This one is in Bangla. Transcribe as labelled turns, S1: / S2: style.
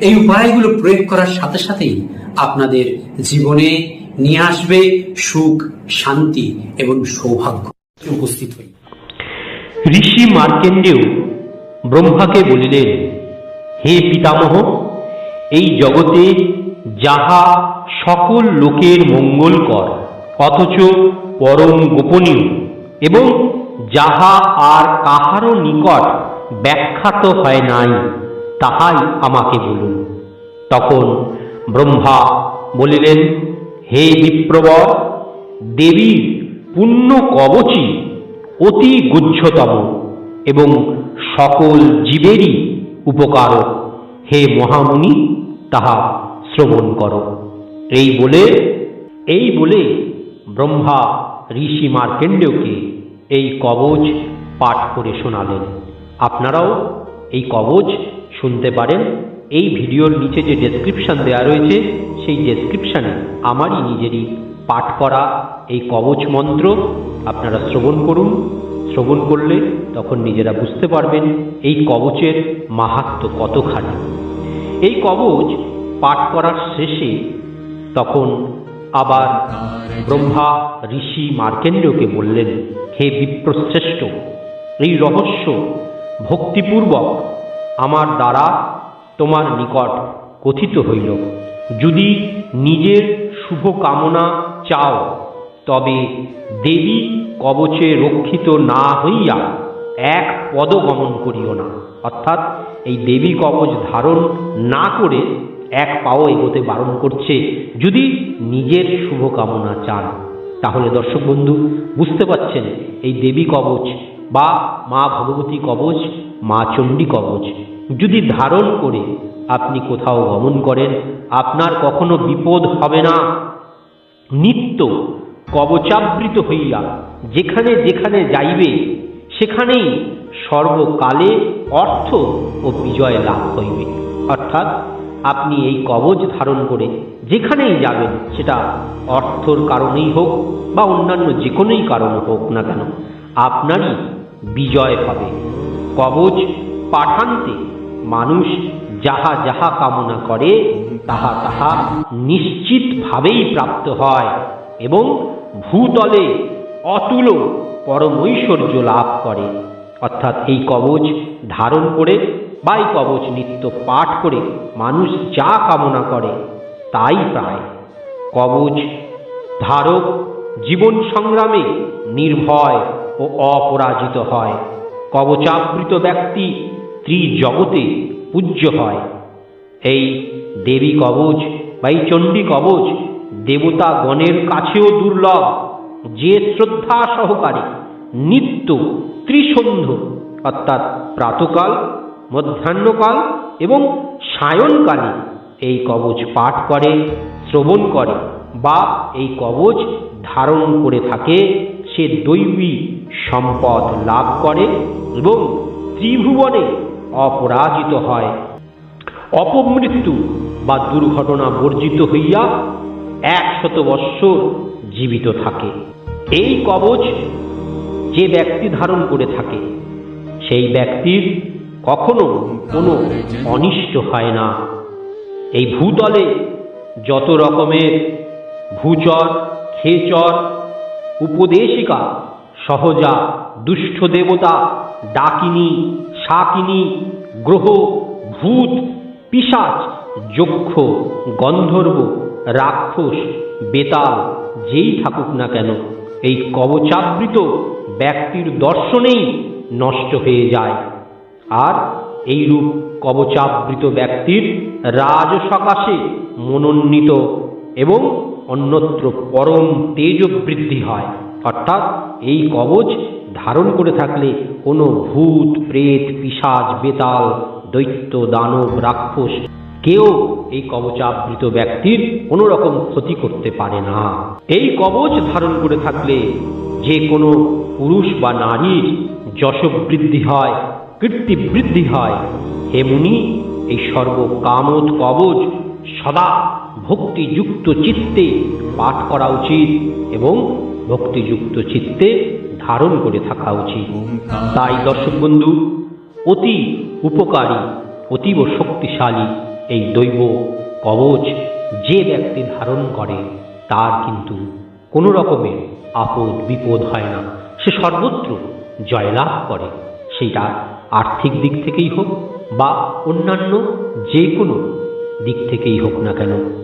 S1: এই উপায়গুলো প্রয়োগ করার সাথে সাথেই আপনাদের জীবনে নিয়ে আসবে সুখ, শান্তি এবং সৌভাগ্য। উপস্থিত হই।
S2: ঋষি মার্কেন্ডেয় ব্রহ্মাকে বলিলেন, হে পিতামহ, এই জগতে যাহা সকল লোকের মঙ্গল কর, অথচ পরম গোপনীয় এবং যাহা আর কাহারও নিকট ব্যাখ্যাত হয় নাই তাহাই আমাকে বলুন। তখন ব্রহ্মা বলিলেন, হে বিপ্রবর দেবীর পুণ্য কবচী অতি গুচ্ছতম এবং সকল জীবেরই উপকারক। হে মহামুনি, তাহা শ্রবণ করো। এই বলে এই বলে ব্রহ্মা ঋষি মার্কেন্ডেয়কে এই কবচ পাঠ করে শোনালেন। আপনারাও এই কবচ শুনতে পারেন। এই ভিডিওর নিচে যে ডেসক্রিপশন দেওয়া রয়েছে, সেই ডেসক্রিপশানে আমারই নিজেরই পাঠ করা এই কবচ মন্ত্র আপনারা শ্রবণ করুন। শ্রবণ করলে তখন নিজেরা বুঝতে পারবেন এই কবচের মাহাত্ম কতখানি। এই কবচ পাঠ করার শেষে তখন আবার ব্রহ্মা ঋষি মার্কেন্ডকে বললেন, হে বিপ্রশ্রেষ্ঠ, এই রহস্য ভক্তিপূর্বক আমার দ্বারা তোমার নিকট কথিত হইল। যদি নিজের শুভ কামনা চাও, তবে দেবী কবচে রক্ষিত না হইয়া এক পদ গমন করিও না। অর্থাৎ এই দেবী কবচ ধারণ না করে এক পাও এগোতে বারণ করছে যদি নিজের শুভ কামনা চান। তাহলে দর্শক বন্ধু, বুঝতে পাচ্ছেন এই দেবী কবচ বা মা ভগবতী কবচ মা চণ্ডী কবচ। যদি ধারণ করে আপনি কোথাও গমন করেন, আপনার কখনো বিপদ হবে না। নিত্য কবচাবৃত হইয়া যেখানে যেখানে যাইবে, সেখানেই সর্বকালে অর্থ ও বিজয় লাভ হইবে। অর্থাৎ আপনি এই কবচ ধারণ করে যেখানেই যাবেন, সেটা অর্থর কারণেই হোক বা অন্যান্য যে কোনোই কারণ হোক না কেন, আপনারই বিজয় হবে। কবচ পাঠান্তে মানুষ যাহা যাহা কামনা করে, তাহা তাহা নিশ্চিতভাবেই প্রাপ্ত হয় এবং ভূতলে অতুল পরমৈশ্বর্য লাভ করে। অর্থাৎ এই কবচ ধারণ করে বা এই কবচ নিত্য পাঠ করে মানুষ যা কামনা করে, তাই পায়। কবচ ধারক জীবন সংগ্রামে নির্ভয় ও অপরাজিত হয়। কবচাবৃত ব্যক্তি ত্রিজগতে পূজ্য হয়। এই দেবী কবচ বা এই চণ্ডী কবচ দেবতা গণের কাছেও দুর্লভ, যে শ্রদ্ধা সহকারে নিত্য ত্রিসন্ধ, অর্থাৎ প্রাতকাল, মধ্যাহ্নকাল এবং সায়নকালে এই কবচ পাঠ করে, শ্রবণ করে বা এই কবচ ধারণ করে থাকে সে দৈবী সম্পদ লাভ করে এবং ত্রিভুবনে অপরাজিত হয়। অপমৃত্যু বা দুর্ঘটনা বর্জিত হইয়া একশত বৎসর জীবিত থাকে। এই কবচ যে ব্যক্তি ধারণ করে থাকে, সেই ব্যক্তির কখনো কোনো অনিষ্ট হয় না। এই ভূতলে যত রকমের ভূচর খেচর উপদেশিকা, সহজা দুষ্ট দেবতা, ডাকিনী, শাকিনী, গ্রহ, ভূত পিসাচ যক্ষ, গন্ধর্ব, রাক্ষস, বেতাল, যেই থাকুক না কেন, এই কবচাবৃত ব্যক্তির দর্শনেই নষ্ট হয়ে যায়। আর এইরূপ কবচাবৃত ব্যক্তির রাজ সকাশে মনোন্বিত এবং অন্যত্র পরম তেজ বৃদ্ধি হয়। অর্থাৎ এই কবচ ধারণ করে থাকলে কোনো ভূত, প্রেত পিসাজ বেতাল, দৈত্য, দানব, রাক্ষস কেউ এই কবচাবৃত ব্যক্তির কোনো রকম ক্ষতি করতে পারে না। এই কবচ ধারণ করে থাকলে যে কোনো পুরুষ বা নারীর যশ বৃদ্ধি হয় কীর্তি বৃদ্ধি হয়। হে মুনি, এই সর্বকামত কবচ সদা ভক্তিযুক্ত চিত্তে পাঠ করা উচিত এবং ভক্তিযুক্ত চিত্তে ধারণ করে থাকা উচিত। তাই দর্শক বন্ধু, অতি উপকারী, অতীব শক্তিশালী এই দৈব কবচ যে ব্যক্তি ধারণ করে, তার কিন্তু কোনো রকমের আপদ বিপদ হয় না। সে সর্বত্র জয়লাভ করে। সেটা আর্থিক দিক থেকেই হোক বা অন্যান্য যে কোনো দিক থেকেই হোক না কেন।